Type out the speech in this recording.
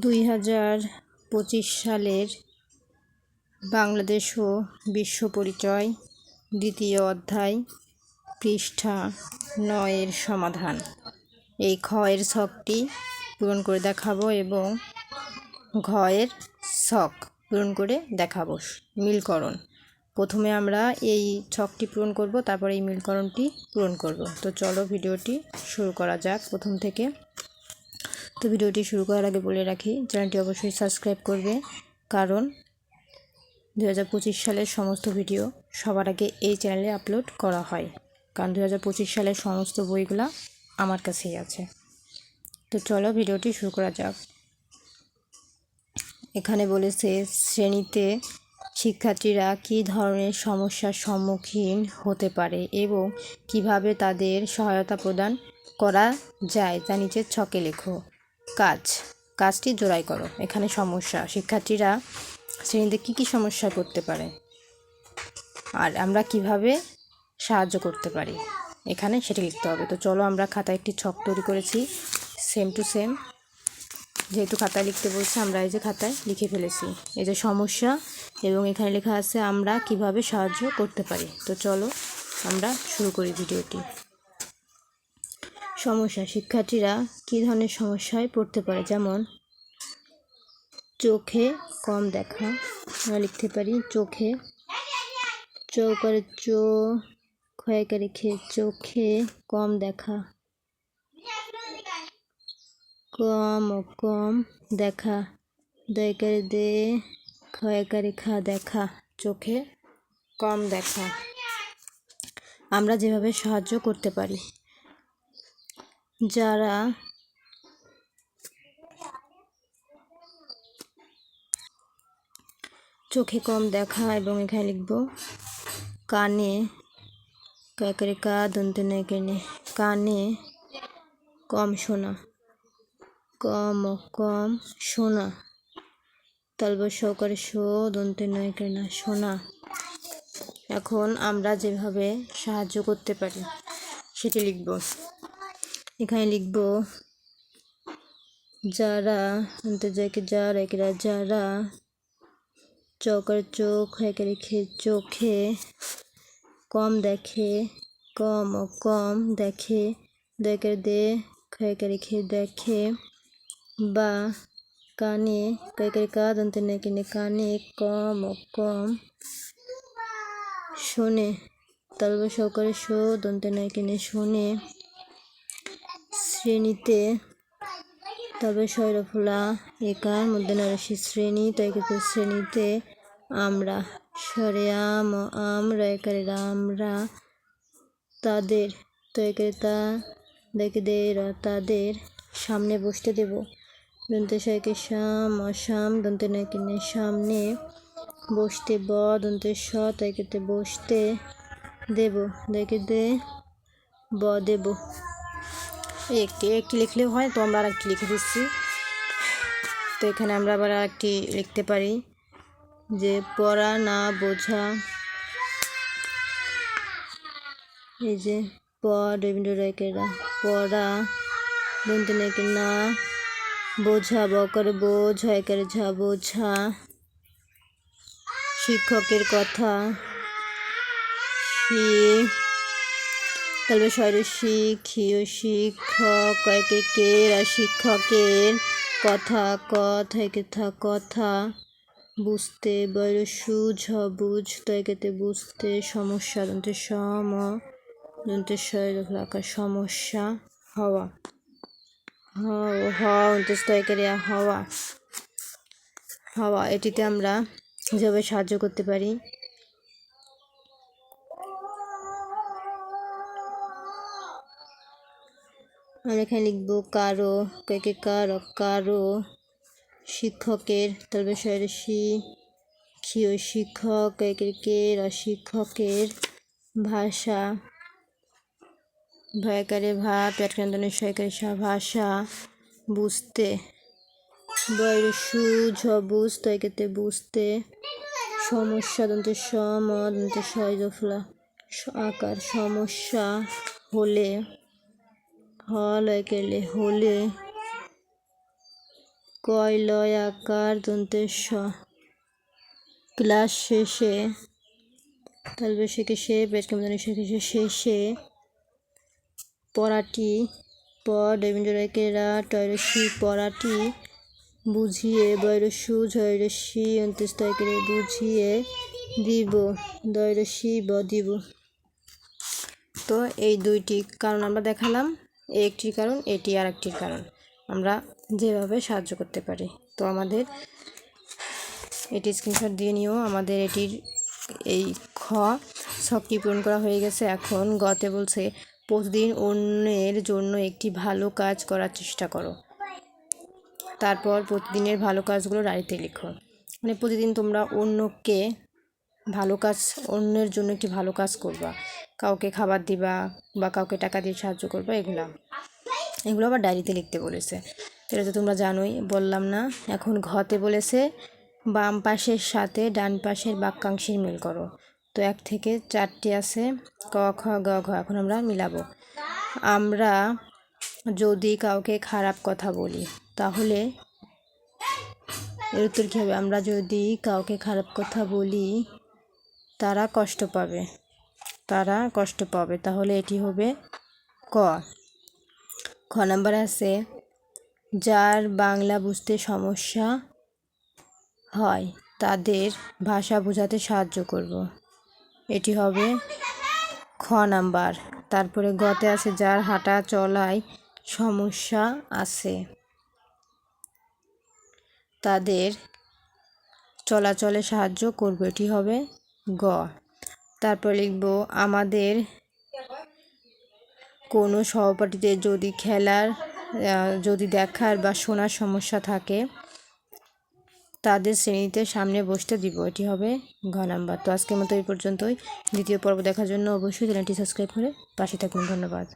দুই হাজার পঁচিশ সালের বাংলাদেশ ও বিশ্ব পরিচয় দ্বিতীয় অধ্যায় পৃষ্ঠা নয়ের সমাধান। এই ক্ষয়ের ছকটি পূরণ করে দেখাবো এবং ঘয়ের ছক পূরণ করে দেখাবো। মিলকরণ। প্রথমে আমরা এই ছকটি পূরণ করব, তারপর এই মিলকরণটি পূরণ করব। তো চলো ভিডিওটি শুরু করা যাক প্রথম থেকে। তো ভিডিওটি শুরু করার আগে বলে রাখি, চ্যানেলটি অবশ্যই সাবস্ক্রাইব করবে, কারণ দু হাজার পঁচিশ সালের সমস্ত ভিডিও সবার আগে এই চ্যানেলে আপলোড করা হয়, কারণ দু হাজার পঁচিশ সালের সমস্ত বইগুলা আমার কাছেই আছে। তো চলো ভিডিওটি শুরু করা যাক। এখানে বলেছে, শ্রেণীতে শিক্ষার্থীরা কী ধরনের সমস্যার সম্মুখীন হতে পারে এবং কীভাবে তাদের সহায়তা প্রদান করা যায় তা নিচের ছকে লেখো। কাজ, কাজটি জোড়াই করো। এখানে সমস্যা। শিক্ষার্থীরা শ্রেণীতে কী কী সমস্যায় করতে পারে? আর আমরা কীভাবে সাহায্য করতে পারি? এখানে সেটি লিখতে হবে। তো চলো আমরা খাতায় একটি ছক তৈরি করেছি সেম টু সেম যেহেতু খাতায় লিখতে বলছে, আমরা এই যে খাতায় লিখে ফেলেছি। এই যে সমস্যা, এবং এখানে লেখা আছে আমরা কীভাবে সাহায্য করতে পারি। তো চলো আমরা শুরু করি ভিডিওটি। সমস্যা, শিক্ষার্থীরা কী ধরনের সমস্যায় পড়তে পারে? যেমন, চোখে কম দেখা, আমরা লিখতে পারি চোখে, চৌকারে চো, ক্ষয়কারে চোখে কম দেখা, কম ও কম দেখা দয়কারে দে, ক্ষয়কারে খা দেখা, চোখে কম দেখা। আমরা যেভাবে সাহায্য করতে পারি। যারা চোখে কম দেখা এবং এখানে লিখব, কানে, কাকারে কা, দন্তে নেই কেনে, কানে কম শোনা, কম কম শোনা, তালব সহকারে শো, দন্তে নয় কেনা, শোনা। এখন আমরা যেভাবে সাহায্য করতে পারি, সেটি লিখব। এখানে লিখব যারা যাকে যারা একেরা যারা, চৌকার চোখ, একে রেখে চোখে, কম দেখে, কম ও কম দেখে দেখে দে খেয়ে রেখে দেখে, বা কানে কয়েকের কা দন্তে না কিনে কানে, কম ও কম শোনে তালব সহকারে শো দন্তে কিনে শোনে শ্রেণীতে। তবে শৈরফুলা একার মধ্যে নারসী শ্রেণি কিন্তু শ্রেণীতে আমরা স্বরে আম ও আমরা একারে আমরা তাদের তয়কারে তা দেখে দে তাদের সামনে বসতে দেব। দন্তে সাইকে শাম অসাম, দন্তে নাকিনে সামনে বসতে ব, দন্তে স তাইকেতে বসতে দেব। দেখে দে ব দেব। একটি একটি লিখলেও হয়, তো আমরা আরেকটি লিখে দিচ্ছি। তো এখানে আমরা আবার আরেকটি লিখতে পারি যে, পড়া না বোঝা। এই যে, প রবীন্দ্র রায়কেরা পড়া নাকি না, বোঝা, বকর বোঝ হয় করে ঝা বোঝা। শিক্ষকের কথা, শি তাহলে শিক্ষক কয়েকে কে আর শিক্ষকের কথা কথা থা, কথা। বুঝতে বড় সুঝ, বুঝ তয়কেতে বুঝতে সমস্যা, দন্তে সম, দন্তে আকার সমস্যা, হওয়া। হওয়া দন্তে স্তয়কারে হওয়া। হাওয়া, এটিতে আমরা যেভাবে সাহায্য করতে পারি। আমরা এখানে লিখব কারও কয়েকে কারও কারও শিক্ষকের তবে শহরে শিক্ষীয় শিক্ষক একের শিক্ষকের ভাষা, ভয়কারে ভা পেটকান্দনের সহকারী ভাষা, বুঝতে বয়স সুঝ, বুঝতে, একেতে বুঝতে, সমস্যা, দন্তে সম, দন্তে সয়জফলা আকার, সমস্যা হলে হল গেলে হলে কয়লয় আকার দন্তের স ক্লাস শেষে তারপর শেখে সে পেট কেমন শেখে শেষে পড়াটি প ডেভিন্ডরেকেরা টয়রসি পড়াটি বুঝিয়ে বৈরসু ঝৈরসি অন্ত্যস্তয়কে বুঝিয়ে দিব দৈরসি ব দিব। তো এই দুইটি কারণ আমরা দেখালাম। একটি কারণ, এটি আর একটি কারণ। আমরা যেভাবে সাহায্য করতে পারি। তো আমাদের এটি স্ক্রিনশট দিয়ে নিয়েও আমাদের এটির এই খ ছকটি পূরণ করা হয়ে গেছে। এখন গতে বলছে, প্রতিদিন অন্যের জন্য একটি ভালো কাজ করার চেষ্টা করো। তারপর প্রতিদিনের ভালো কাজগুলো ডায়েরিতে লিখো। মানে প্রতিদিন তোমরা অন্যকে ভালো কাজ, অন্যের জন্য একটি ভালো কাজ করবা। কাউকে খাবার দিবা বা কাউকে টাকা দিয়ে সাহায্য করবা, এগুলা। এগুলো আবার ডায়েরিতে লিখতে বলেছে। এটা তো তোমরা জানোই, বললাম না। এখন ঘতে বলেছে, বাম পাশের সাথে ডান পাশের বাক্যাংশের মিল করো। তো এক থেকে চারটি আছে, ক, খ, গ, ঘ, এখন আমরা মিলাবো। আমরা যদি কাউকে খারাপ কথা বলি, তাহলে এর উত্তর কী হবে? আমরা যদি কাউকে খারাপ কথা বলি তারা কষ্ট পাবে। তারা কষ্ট পাবে। তাহলে এটি হবে ক। খ নাম্বার আছে, যার বাংলা বুঝতে সমস্যা হয়, তাদের ভাষা বোঝাতে সাহায্য করব। এটি হবে খ নাম্বার। তারপরে গতে আছে, যার হাঁটা চলায় সমস্যা আছে। তাদের চলাচলে সাহায্য করব। এটি হবে গ। তারপর লিখব, আমাদের কোনো সহপাঠীতে যদি খেলার যদি দেখার বা শোনার সমস্যা থাকে, তাদের শ্রেণীতে সামনে বসতে দিব। এটি হবে ঘ নাম্বার। তো আজকের মতো এই পর্যন্তই। দ্বিতীয় পর্ব দেখার জন্য অবশ্যই চ্যানেলটি সাবস্ক্রাইব করে পাশে থাকুন। ধন্যবাদ।